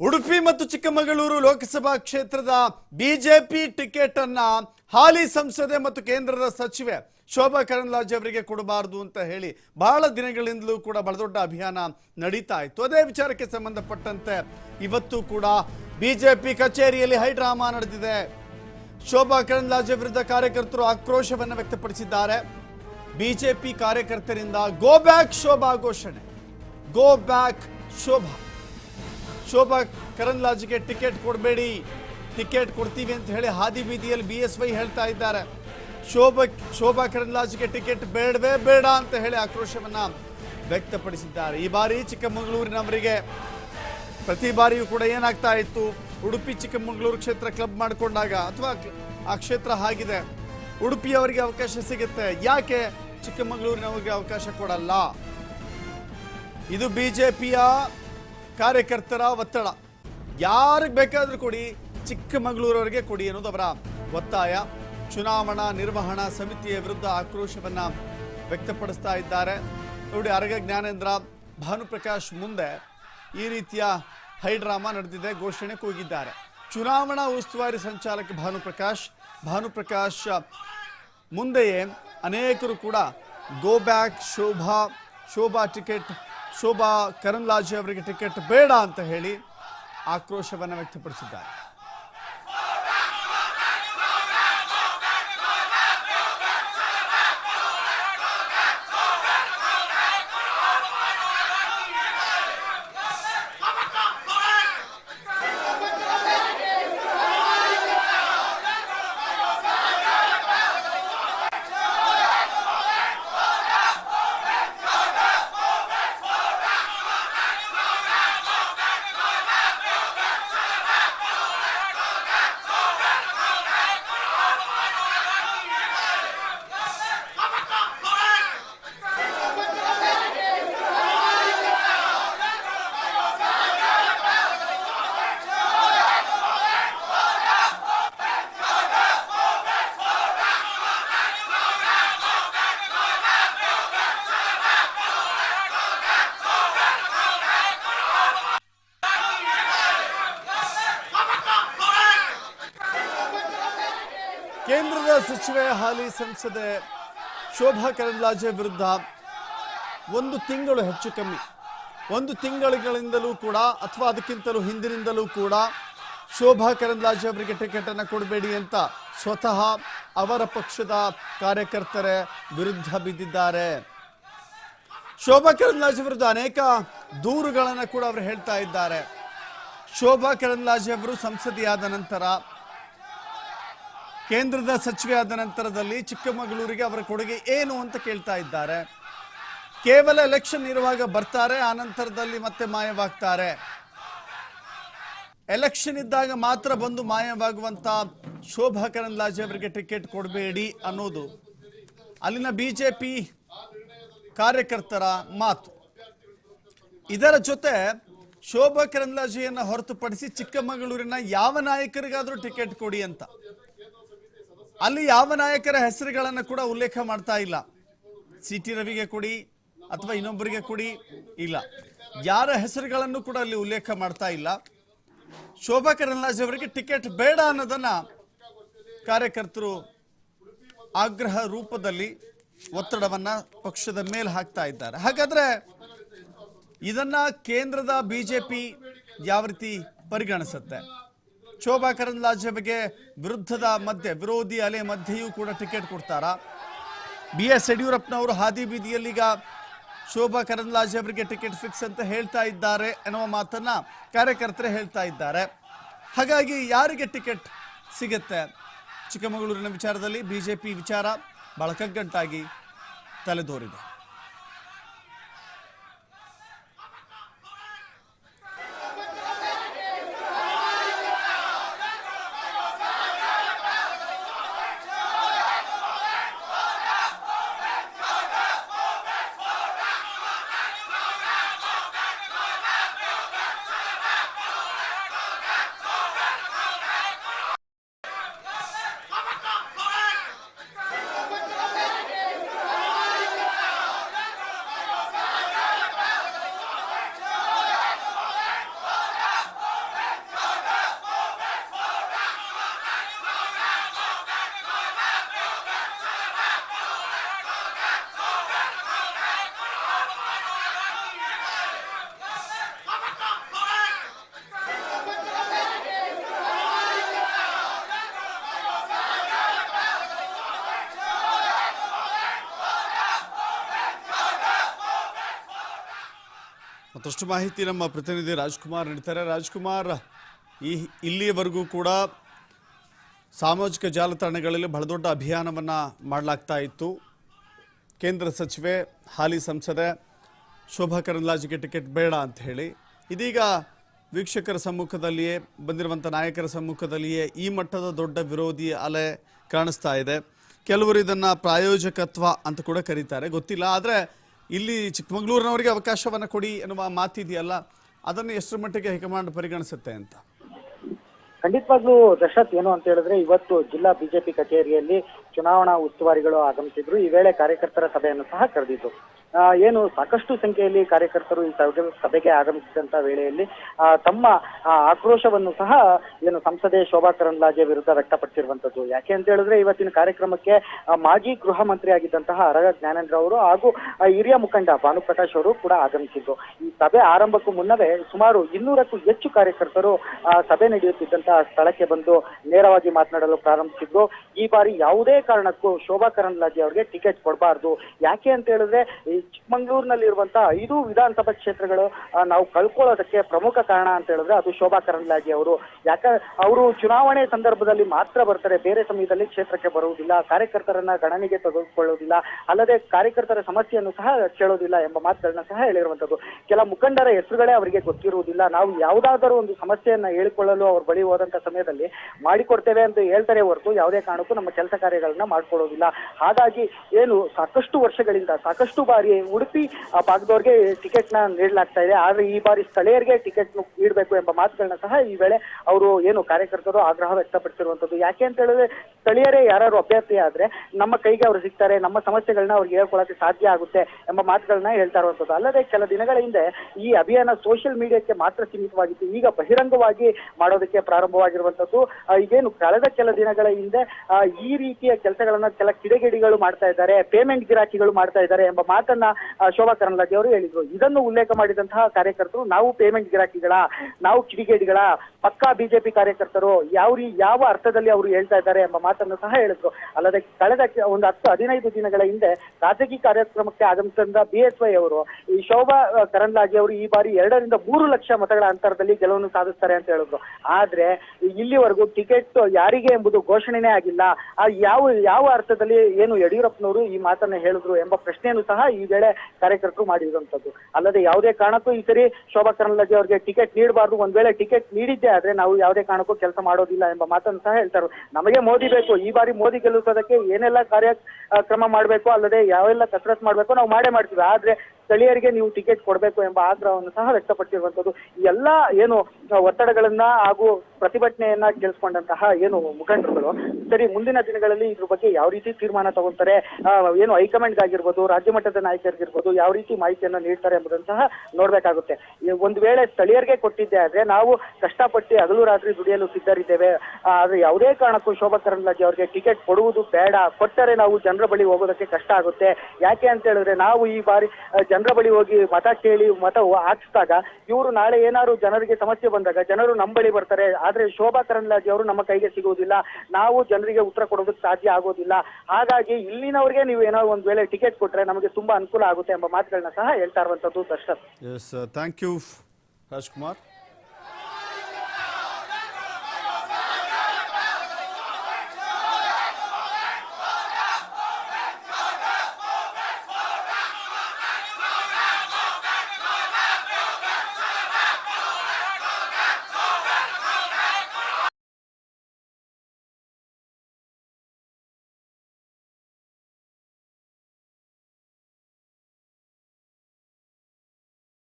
ಉಡುಪಿ ಮತ್ತು ಚಿಕ್ಕಮಗಳೂರು ಲೋಕಸಭಾ ಕ್ಷೇತ್ರದ BJP ticket ಅನ್ನ ಹಾಲಿ ಸಂಸದೆ ಮತ್ತು ಕೇಂದ್ರದ ಸಚಿವೆ ಶೋಭಾ ಕರಂದ್ಲಾಜ್ ಅವರಿಗೆ ಕೊಡಬಾರದು ಅಂತ ಹೇಳಿ ಬಹಳ ದಿನಗಳಿಂದಲೂ ಕೂಡ ಬಹಳ ದೊಡ್ಡ ಅಭಿಯಾನ ನಡೀತಾ ಇತ್ತು. ಅದೇ ವಿಚಾರಕ್ಕೆ ಸಂಬಂಧಪಟ್ಟಂತೆ ಇವತ್ತು ಕೂಡ ಬಿಜೆಪಿ ಕಚೇರಿಯಲ್ಲಿ ಹೈಡ್ರಾಮಾ ನಡೆದಿದೆ. ಶೋಭಾ ಕರಂದ್ಲಾಜ್ ವಿರುದ್ಧ ಕಾರ್ಯಕರ್ತರು ಆಕ್ರೋಶವನ್ನು ವ್ಯಕ್ತಪಡಿಸಿದ್ದಾರೆ. ಬಿಜೆಪಿ ಕಾರ್ಯಕರ್ತರಿಂದ ಗೋ ಬ್ಯಾಕ್ ಶೋಭಾ ಘೋಷಣೆ. Go back Shobha. ಶೋಭಾ ಕರಂದ್ಲಾಜ್ಗೆ ಟಿಕೆಟ್ ಕೊಡಬೇಡಿ. ಟಿಕೆಟ್ ಕೊಡ್ತೀವಿ ಅಂತ ಹೇಳಿ ಹಾದಿ ಬೀದಿಯಲ್ಲಿ ಬಿ ಎಸ್ ವೈ ಹೇಳ್ತಾ ಇದ್ದಾರೆ. ಶೋಭಾ ಶೋಭಾ ಕರಂದ್ಲಾಜ್ಗೆ ಟಿಕೆಟ್ ಬೇಡವೇ ಬೇಡ ಅಂತ ಹೇಳಿ ಆಕ್ರೋಶವನ್ನು ವ್ಯಕ್ತಪಡಿಸಿದ್ದಾರೆ. ಈ ಬಾರಿ ಚಿಕ್ಕಮಗಳೂರಿನವರಿಗೆ ಪ್ರತಿ ಬಾರಿಯೂ ಕೂಡ ಏನಾಗ್ತಾ ಇತ್ತು? ಉಡುಪಿ ಚಿಕ್ಕಮಗಳೂರು ಕ್ಷೇತ್ರ ಕ್ಲಬ್ ಮಾಡಿಕೊಂಡಾಗ ಅಥವಾ ಆ ಕ್ಷೇತ್ರ ಆಗಿದೆ. ಉಡುಪಿಯವರಿಗೆ ಅವಕಾಶ ಸಿಗುತ್ತೆ. ಯಾಕೆ ಚಿಕ್ಕಮಗಳೂರಿನವರಿಗೆ ಅವಕಾಶ ಕೊಡಲ್ಲ? ಇದು ಬಿಜೆಪಿಯ ಕಾರ್ಯಕರ್ತರ ಒತ್ತಡ. ಯಾರಿಗೆ ಬೇಕಾದರೂ ಕೊಡಿ ಚಿಕ್ಕಮಗಳೂರವರಿಗೆ ಕೊಡಿ ಅನ್ನೋದು ಅವರ ಒತ್ತಾಯ. ಚುನಾವಣಾ ನಿರ್ವಹಣಾ ಸಮಿತಿಯ ವಿರುದ್ಧ ಆಕ್ರೋಶವನ್ನು ವ್ಯಕ್ತಪಡಿಸ್ತಾ ಇದ್ದಾರೆ. ನೋಡಿ ಅರಗ ಜ್ಞಾನೇಂದ್ರ ಭಾನುಪ್ರಕಾಶ್ ಮುಂದೆ ಈ ರೀತಿಯ ಹೈಡ್ರಾಮಾ ನಡೆದಿದೆ ಘೋಷಣೆ ಕೂಗಿದ್ದಾರೆ. ಚುನಾವಣಾ ಉಸ್ತುವಾರಿ ಸಂಚಾಲಕ ಭಾನುಪ್ರಕಾಶ್ ಭಾನುಪ್ರಕಾಶ್ ಮುಂದೆಯೇ ಅನೇಕರು ಕೂಡ go back Shobha Shobha ticket Shobha Karandlaje ಅವರಿಗೆ ಟಿಕೆಟ್ ಬೇಡ ಅಂತ ಹೇಳಿ ಆಕ್ರೋಶವನ್ನು ವ್ಯಕ್ತಪಡಿಸಿದ್ದಾರೆ. ಸಚಿವೆ ಹಾಲಿ ಸಂಸದೆ ಶೋಭಾ ಕರಂದ್ಲಾಜೆ ವಿರುದ್ಧ ಒಂದು ತಿಂಗಳು ಹೆಚ್ಚು ಕಮ್ಮಿ. ಒಂದು ತಿಂಗಳುಗಳಿಂದಲೂ ಕೂಡ ಅಥವಾ ಅದಕ್ಕಿಂತಲೂ ಹಿಂದಿನಿಂದಲೂ ಕೂಡ ಶೋಭಾ ಕರಂದ್ಲಾಜೆ ಅವರಿಗೆ ಟಿಕೆಟ್ ಅನ್ನು ಕೊಡಬೇಡಿ ಅಂತ ಸ್ವತಃ ಅವರ ಪಕ್ಷದ ಕಾರ್ಯಕರ್ತರೇ ವಿರುದ್ಧ ಬಿದ್ದಿದ್ದಾರೆ. ಶೋಭಾ ಕರಂದ್ಲಾಜೆ ವಿರುದ್ಧ ಅನೇಕ ದೂರುಗಳನ್ನು ಕೂಡ ಅವರು ಹೇಳ್ತಾ ಇದ್ದಾರೆ. ಶೋಭಾ ಕರಂದ್ಲಾಜೆ ಅವರು ಸಂಸದಿಯಾದ ನಂತರ ಕೇಂದ್ರದ ಸಚಿವೆ ಆದ ನಂತರದಲ್ಲಿ ಚಿಕ್ಕಮಗಳೂರಿಗೆ ಅವರ ಕೊಡುಗೆ ಏನು ಅಂತ ಕೇಳ್ತಾ ಇದ್ದಾರೆ. ಕೇವಲ ಎಲೆಕ್ಷನ್ ಇರುವಾಗ ಬರ್ತಾರೆ, ಆ ನಂತರದಲ್ಲಿ ಮತ್ತೆ ಮಾಯವಾಗ್ತಾರೆ. ಎಲೆಕ್ಷನ್ ಇದ್ದಾಗ ಮಾತ್ರ ಬಂದು ಮಾಯವಾಗುವಂತ ಶೋಭಾ ಕರಂದ್ಲಾಜೆ ಅವರಿಗೆ ಟಿಕೆಟ್ ಕೊಡಬೇಡಿ ಅನ್ನೋದು. ಅಲ್ಲಿನ ಬಿಜೆಪಿ ಕಾರ್ಯಕರ್ತರ ಮಾತು. ಇದರ ಜೊತೆ ಶೋಭಾ ಕರಂದ್ಲಾಜೆಯನ್ನು ಹೊರತುಪಡಿಸಿ ಚಿಕ್ಕಮಗಳೂರಿನ ಯಾವ ನಾಯಕರಿಗಾದರೂ ಟಿಕೆಟ್ ಕೊಡಿ ಅಂತ. ಅಲ್ಲಿ ಯಾವ ನಾಯಕರ ಹೆಸರುಗಳನ್ನು ಕೂಡ ಉಲ್ಲೇಖ ಮಾಡ್ತಾ ಇಲ್ಲ. ಸಿ ಟಿ ರವಿಗೆ ಕೊಡಿ ಅಥವಾ ಇನ್ನೊಬ್ಬರಿಗೆ ಕೊಡಿ ಇಲ್ಲ. ಯಾರ ಹೆಸರುಗಳನ್ನು ಕೂಡ ಅಲ್ಲಿ ಉಲ್ಲೇಖ ಮಾಡ್ತಾ ಇಲ್ಲ. ಶೋಭಾ ಕರಂದ್ಲಾಜೆ ಅವರಿಗೆ ಟಿಕೆಟ್ ಬೇಡ ಅನ್ನೋದನ್ನ ಕಾರ್ಯಕರ್ತರು ಆಗ್ರಹ ರೂಪದಲ್ಲಿ ಒತ್ತಡವನ್ನ ಪಕ್ಷದ ಮೇಲೆ ಹಾಕ್ತಾ ಇದ್ದಾರೆ. ಹಾಗಾದ್ರೆ ಇದನ್ನ ಕೇಂದ್ರದ ಬಿಜೆಪಿ ಯಾವ ರೀತಿ ಪರಿಗಣಿಸುತ್ತೆ? ಶೋಭಾ ಕರಂದ್ಲಾಜೆ ಬಗ್ಗೆ ವಿರುದ್ಧದ ಮಧ್ಯೆ, ವಿರೋಧಿ ಅಲೆ ಮಧ್ಯೆಯೂ ಕೂಡ ಟಿಕೆಟ್ ಕೊಡ್ತಾರಾ. ಬಿ ಎಸ್ ಯಡಿಯೂರಪ್ಪನವರು ಹಾದಿ ಬೀದಿಯಲ್ಲಿ ಈಗ ಶೋಭಾ ಕರಂದ್ಲಾಜೆ ಅವರಿಗೆ ಟಿಕೆಟ್ ಫಿಕ್ಸ್ ಅಂತ ಹೇಳ್ತಾ ಇದ್ದಾರೆ ಎನ್ನುವ ಮಾತನ್ನ ಕಾರ್ಯಕರ್ತರೇ ಹೇಳ್ತಾ ಇದ್ದಾರೆ. ಹಾಗಾಗಿ ಯಾರಿಗೆ ಟಿಕೆಟ್ ಸಿಗುತ್ತೆ? ಚಿಕ್ಕಮಗಳೂರಿನ ವಿಚಾರದಲ್ಲಿ ಬಿಜೆಪಿ ವಿಚಾರ ಬಹಳ ಕಗ್ಗಂಟಾಗಿ ತಲೆದೋರಿದೆ. ಮತ್ತಷ್ಟು ಮಾಹಿತಿ ನಮ್ಮ ಪ್ರತಿನಿಧಿ ರಾಜ್ಕುಮಾರ್ ನೀಡ್ತಾರೆ. ರಾಜ್ಕುಮಾರ್, ಈ ಇಲ್ಲಿಯವರೆಗೂ ಕೂಡ ಸಾಮಾಜಿಕ ಜಾಲತಾಣಗಳಲ್ಲಿ ಬಹಳ ದೊಡ್ಡ ಅಭಿಯಾನವನ್ನು ಮಾಡಲಾಗ್ತಾ ಇತ್ತು. ಕೇಂದ್ರ ಸಚಿವೆ ಹಾಲಿ ಸಂಸದೆ ಶೋಭಾ ಕರಂದ್ಲಾಜಿಗೆ ಟಿಕೆಟ್ ಬೇಡ ಅಂತ ಹೇಳಿ. ಇದೀಗ ವೀಕ್ಷಕರ ಸಮ್ಮುಖದಲ್ಲಿಯೇ ಬಂದಿರುವಂಥ ನಾಯಕರ ಸಮ್ಮುಖದಲ್ಲಿಯೇ ಈ ಮಟ್ಟದ ದೊಡ್ಡ ವಿರೋಧಿ ಅಲೆ ಕಾಣಿಸ್ತಾ ಇದೆ. ಕೆಲವರು ಇದನ್ನು ಪ್ರಾಯೋಜಕತ್ವ ಅಂತ ಕೂಡ ಕರೀತಾರೆ. ಗೊತ್ತಿಲ್ಲ, ಆದರೆ ಇಲ್ಲಿ ಚಿಕ್ಕಮಗಳೂರಿನವರಿಗೆ ಅವಕಾಶವನ್ನು ಕೊಡಿ ಎನ್ನುವ ಮಾತಿದೆಯಲ್ಲ ಅದನ್ನು ಎಷ್ಟರ ಮಟ್ಟಿಗೆ ಹೈಕಮಾಂಡ್ ಪರಿಗಣಿಸುತ್ತೆ ಅಂತ? ಖಂಡಿತವಾಗ್ಲೂ ದಶರಥ್ ಏನು ಅಂತ ಹೇಳಿದ್ರೆ ಇವತ್ತು ಜಿಲ್ಲಾ ಬಿಜೆಪಿ ಕಚೇರಿಯಲ್ಲಿ ಚುನಾವಣಾ ಉಸ್ತುವಾರಿಗಳು ಆಗಮಿಸಿದ್ರು. ಈ ವೇಳೆ ಕಾರ್ಯಕರ್ತರ ಸಭೆಯನ್ನು ಸಹ ಕರೆದಿದ್ದು ಆ, ಏನು ಸಾಕಷ್ಟು ಸಂಖ್ಯೆಯಲ್ಲಿ ಕಾರ್ಯಕರ್ತರು ಈ ಸಭೆ- ಸಭೆಗೆ ಆಗಮಿಸಿದಂತ ವೇಳೆಯಲ್ಲಿ ತಮ್ಮ ಆಕ್ರೋಶವನ್ನು ಸಹ ಏನು ಸಂಸದೆ ಶೋಭಾ ಕರಂದ್ಲಾಜೆ ವಿರುದ್ಧ ವ್ಯಕ್ತಪಡಿಸಿರುವಂತದ್ದು. ಯಾಕೆ ಅಂತ ಹೇಳಿದ್ರೆ ಇವತ್ತಿನ ಕಾರ್ಯಕ್ರಮಕ್ಕೆ ಮಾಜಿ ಗೃಹ ಮಂತ್ರಿ ಆಗಿದ್ದಂತಹ ಅರಗ ಜ್ಞಾನೇಂದ್ರ ಅವರು ಹಾಗೂ ಹಿರಿಯ ಮುಖಂಡ ಭಾನುಪ್ರಕಾಶ್ ಅವರು ಕೂಡ ಆಗಮಿಸಿದ್ರು ಈ ಸಭೆ ಆರಂಭಕ್ಕೂ ಮುನ್ನವೇ ಸುಮಾರು ಇನ್ನೂರಕ್ಕೂ ಹೆಚ್ಚು ಕಾರ್ಯಕರ್ತರು ಸಭೆ ನಡೆಯುತ್ತಿದ್ದಂತಹ ಸ್ಥಳಕ್ಕೆ ಬಂದು ನೇರವಾಗಿ ಮಾತನಾಡಲು ಪ್ರಾರಂಭಿಸಿದ್ರು. ಈ ಬಾರಿ ಯಾವುದೇ ಕಾರಣಕ್ಕೂ ಶೋಭಾ ಕರಂದ್ಲಾಜೆ ಅವರಿಗೆ ಟಿಕೆಟ್ ಕೊಡಬಾರ್ದು. ಯಾಕೆ ಅಂತ ಹೇಳಿದ್ರೆ ಚಿಕ್ಕಮಂಗ್ಳೂರಿನಲ್ಲಿರುವಂತಹ ಐದು ವಿಧಾನಸಭಾ ಕ್ಷೇತ್ರಗಳು ನಾವು ಕಳ್ಕೊಳ್ಳೋದಕ್ಕೆ ಪ್ರಮುಖ ಕಾರಣ ಅಂತ ಹೇಳಿದ್ರೆ ಅದು ಶೋಭಾ ಕರಂದ್ಲಾಜೆ ಅವರು. ಯಾಕ, ಅವರು ಚುನಾವಣೆ ಸಂದರ್ಭದಲ್ಲಿ ಮಾತ್ರ ಬರ್ತಾರೆ, ಬೇರೆ ಸಮಯದಲ್ಲಿ ಕ್ಷೇತ್ರಕ್ಕೆ ಬರುವುದಿಲ್ಲ, ಕಾರ್ಯಕರ್ತರನ್ನ ಗಣನೆಗೆ ತೆಗೆದುಕೊಳ್ಳುವುದಿಲ್ಲ, ಅಲ್ಲದೆ ಕಾರ್ಯಕರ್ತರ ಸಮಸ್ಯೆಯನ್ನು ಸಹ ಕೇಳೋದಿಲ್ಲ ಎಂಬ ಮಾತುಗಳನ್ನ ಸಹ ಹೇಳಿರುವಂತದ್ದು ಕೆಲ ಮುಖಂಡರ ಹೆಸರುಗಳೇ ಅವರಿಗೆ ಗೊತ್ತಿರುವುದಿಲ್ಲ. ನಾವು ಯಾವುದಾದರೂ ಒಂದು ಸಮಸ್ಯೆಯನ್ನ ಹೇಳಿಕೊಳ್ಳಲು ಅವ್ರ ಬಳಿ ಹೋದಂತ ಸಮಯದಲ್ಲಿ ಮಾಡಿಕೊಡ್ತೇವೆ ಅಂತ ಹೇಳ್ತಾರೆ ಹೊರತು ಯಾವುದೇ ಕಾರಣಕ್ಕೂ ನಮ್ಮ ಕೆಲಸ ಕಾರ್ಯಗಳನ್ನ ಮಾಡ್ಕೊಳ್ಳೋದಿಲ್ಲ. ಹಾಗಾಗಿ ಏನು ಸಾಕಷ್ಟು ವರ್ಷಗಳಿಂದ, ಸಾಕಷ್ಟು ಬಾರಿ ಉಡುಪಿ, ಆ, ಭಾಗದವ್ರಿಗೆ ಟಿಕೆಟ್ನ ನೀಡಲಾಗ್ತಾ ಇದೆ. ಆದ್ರೆ ಈ ಬಾರಿ ಸ್ಥಳೀಯರಿಗೆ ಟಿಕೆಟ್ ನೀಡಬೇಕು ಎಂಬ ಮಾತುಗಳನ್ನ ಸಹ ಈ ವೇಳೆ ಅವರು ಏನು ಕಾರ್ಯಕರ್ತರು ಆಗ್ರಹ ವ್ಯಕ್ತಪಡಿಸಿರುವಂತದ್ದು ಯಾಕೆ ಅಂತ ಹೇಳಿದ್ರೆ, ಸ್ಥಳೀಯರೇ ಯಾರು ಅಭ್ಯರ್ಥಿ ಆದ್ರೆ ನಮ್ಮ ಕೈಗೆ ಅವರು ಸಿಗ್ತಾರೆ, ನಮ್ಮ ಸಮಸ್ಯೆಗಳನ್ನ ಅವ್ರಿಗೆ ಹೇಳ್ಕೊಳ್ಳೋಕೆ ಸಾಧ್ಯ ಆಗುತ್ತೆ ಎಂಬ ಮಾತುಗಳನ್ನ ಹೇಳ್ತಾ ಇರುವಂತದ್ದು ಅಲ್ಲದೆ ಕೆಲ ದಿನಗಳ ಹಿಂದೆ ಈ ಅಭಿಯಾನ ಸೋಷಿಯಲ್ ಮೀಡಿಯಾಕ್ಕೆ ಮಾತ್ರ ಸೀಮಿತವಾಗಿತ್ತು. ಈಗ ಬಹಿರಂಗವಾಗಿ ಮಾಡೋದಕ್ಕೆ ಪ್ರಾರಂಭವಾಗಿರುವಂತದ್ದು ಇದೇನು ಕಳೆದ ಕೆಲ ದಿನಗಳ ಹಿಂದೆ ಈ ರೀತಿಯ ಕೆಲಸಗಳನ್ನ ಕೆಲ ಕಿಡಿಗೇಡಿಗಳು ಮಾಡ್ತಾ ಇದ್ದಾರೆ, ಪೇಮೆಂಟ್ ಗಿರಾಕಿಗಳು ಮಾಡ್ತಾ ಇದ್ದಾರೆ ಎಂಬ ಮಾತನ್ನ ಶೋಭಾ ಕರಂದ್ಲಾಜೆ ಅವರು ಹೇಳಿದ್ರು. ಇದನ್ನು ಉಲ್ಲೇಖ ಮಾಡಿದಂತಹ ಕಾರ್ಯಕರ್ತರು ನಾವು ಪೇಮೆಂಟ್ ಗಿರಾಕಿಗಳ, ನಾವು ಕಿಡಿಗೇಡಿಗಳ, ಪಕ್ಕಾ ಬಿಜೆಪಿ ಕಾರ್ಯಕರ್ತರು, ಯಾವ ಯಾವ ಅರ್ಥದಲ್ಲಿ ಅವರು ಹೇಳ್ತಾ ಇದ್ದಾರೆ ಎಂಬ ಮಾತನ್ನು ಸಹ ಹೇಳಿದ್ರು. ಅಲ್ಲದೆ ಕಳೆದ ಒಂದು ಹತ್ತು, ಹದಿನೈದು ದಿನಗಳ ಹಿಂದೆ ಖಾಸಗಿ ಕಾರ್ಯಕ್ರಮಕ್ಕೆ ಆಗಮಿಸಿದ ಬಿ ಎಸ್ ವೈ ಅವರು, ಈ ಶೋಭಾ ಕರಂದ್ಲಾಜೆ ಅವರು ಈ ಬಾರಿ ಎರಡರಿಂದ ಮೂರು ಲಕ್ಷ ಮತಗಳ ಅಂತರದಲ್ಲಿ ಗೆಲುವನ್ನು ಸಾಧಿಸ್ತಾರೆ ಅಂತ ಹೇಳಿದ್ರು. ಆದ್ರೆ, ಇಲ್ಲಿವರೆಗೂ ಟಿಕೆಟ್ ಯಾರಿಗೆ ಎಂಬುದು ಘೋಷಣೆನೇ ಆಗಿಲ್ಲ. ಆ, ಯಾವ ಯಾವ ಅರ್ಥದಲ್ಲಿ ಏನು ಯಡಿಯೂರಪ್ಪನವರು ಈ ಮಾತನ್ನ ಹೇಳಿದ್ರು ಎಂಬ ಪ್ರಶ್ನೆಯನ್ನು ಸಹ ಈ ವೇಳೆ ಕಾರ್ಯಕರ್ತರು ಮಾಡಿರುವಂತದ್ದು. ಅಲ್ಲದೆ ಯಾವುದೇ ಕಾರಣಕ್ಕೂ ಈ ಸರಿ ಶೋಭಾ ಕರಂದ್ಲಾಜೆ ಅವರಿಗೆ ಟಿಕೆಟ್ ನೀಡಬಾರ್ದು. ಒಂದ್ ವೇಳೆ ಟಿಕೆಟ್ ನೀಡಿದ್ದೆ ಆದ್ರೆ ನಾವು ಯಾವುದೇ ಕಾರಣಕ್ಕೂ ಕೆಲಸ ಮಾಡೋದಿಲ್ಲ ಎಂಬ ಮಾತನ್ನು ಸಹ ಹೇಳ್ತಾರೆ. ನಮಗೆ ಮೋದಿ ಬೇಕು. ಈ ಬಾರಿ ಮೋದಿ ಗೆಲ್ಲಿಸೋದಕ್ಕೆ ಏನೆಲ್ಲ ಕಾರ್ಯ ಕ್ರಮ ಮಾಡಬೇಕು? ಅಲ್ಲದೆ ಯಾವೆಲ್ಲ ಕಸರತ್ ಮಾಡಬೇಕು? ನಾವು ಮಾಡೇ ಮಾಡ್ತೀವಿ. ಆದ್ರೆ ಸ್ಥಳೀಯರಿಗೆ ನೀವು ಟಿಕೆಟ್ ಕೊಡಬೇಕು ಎಂಬ ಆಗ್ರಹವನ್ನು ಸಹ ವ್ಯಕ್ತಪಡಿಸಿರುವಂತದ್ದು ಎಲ್ಲ ಏನು ಒತ್ತಡಗಳನ್ನ ಹಾಗೂ ಪ್ರತಿಭಟನೆಯನ್ನ ಕೇಳಿಸ್ಕೊಂಡಂತಹ ಏನು ಮುಖಂಡರುಗಳು, ಸರಿ, ಮುಂದಿನ ದಿನಗಳಲ್ಲಿ ಇದ್ರ ಬಗ್ಗೆ ಯಾವ ರೀತಿ ತೀರ್ಮಾನ ತಗೊಂತಾರೆ ಏನು ಹೈಕಮಾಂಡ್ ಆಗಿರ್ಬೋದು ರಾಜ್ಯ ಮಟ್ಟದ ನಾಯಕರಿಗಿರ್ಬೋದು, ಯಾವ ರೀತಿ ಮಾಹಿತಿಯನ್ನ ನೀಡ್ತಾರೆ ಎಂಬುದನ್ನು ಸಹ ನೋಡ್ಬೇಕಾಗುತ್ತೆ. ಒಂದು ವೇಳೆ ಸ್ಥಳೀಯರಿಗೆ ಕೊಟ್ಟಿದ್ದೆ ಆದ್ರೆ ನಾವು ಕಷ್ಟಪಟ್ಟು ಹಗಲು ರಾತ್ರಿ ದುಡಿಯಲು ಸಿದ್ಧರಿದ್ದೇವೆ. ಆದ್ರೆ ಯಾವುದೇ ಕಾರಣಕ್ಕೂ ಶೋಭಾ ಕರಂದ್ಲಾಜೆ ಅವರಿಗೆ ಟಿಕೆಟ್ ಕೊಡುವುದು ಬೇಡ. ಕೊಟ್ಟರೆ ನಾವು ಜನರ ಬಳಿ ಹೋಗೋದಕ್ಕೆ ಕಷ್ಟ ಆಗುತ್ತೆ. ಯಾಕೆ ಅಂತ ಹೇಳಿದ್ರೆ ನಾವು ಈ ಬಾರಿ ಜನರ ಬಳಿ ಹೋಗಿ ಮತ ಕೇಳಿ, ಮತ ಹಾಕಿಸಿದಾಗ ಇವರು ನಾಳೆ ಏನಾದ್ರು ಜನರಿಗೆ ಸಮಸ್ಯೆ ಬಂದಾಗ ಜನರು ನಮ್ಮ ಬಳಿ ಬರ್ತಾರೆ. ಆದ್ರೆ ಶೋಭಾ ಕರಂದ್ಲಾಜೆ ಅವರು ನಮ್ಮ ಕೈಗೆ ಸಿಗುವುದಿಲ್ಲ. ನಾವು ಜನರಿಗೆ ಉತ್ತರ ಕೊಡೋದಕ್ಕೆ ಸಾಧ್ಯ ಆಗೋದಿಲ್ಲ. ಹಾಗಾಗಿ ಇಲ್ಲಿನವರಿಗೆ ನೀವು ಏನಾದ್ರು ಒಂದ್ ವೇಳೆ ಟಿಕೆಟ್ ಕೊಟ್ರೆ ನಮಗೆ ತುಂಬಾ ಅನುಕೂಲ ಆಗುತ್ತೆ ಎಂಬ ಮಾತುಗಳನ್ನ ಸಹ ಹೇಳ್ತಾ ಇರುವಂತದ್ದು ದರ್ಶನ್. Thank you Rajkumar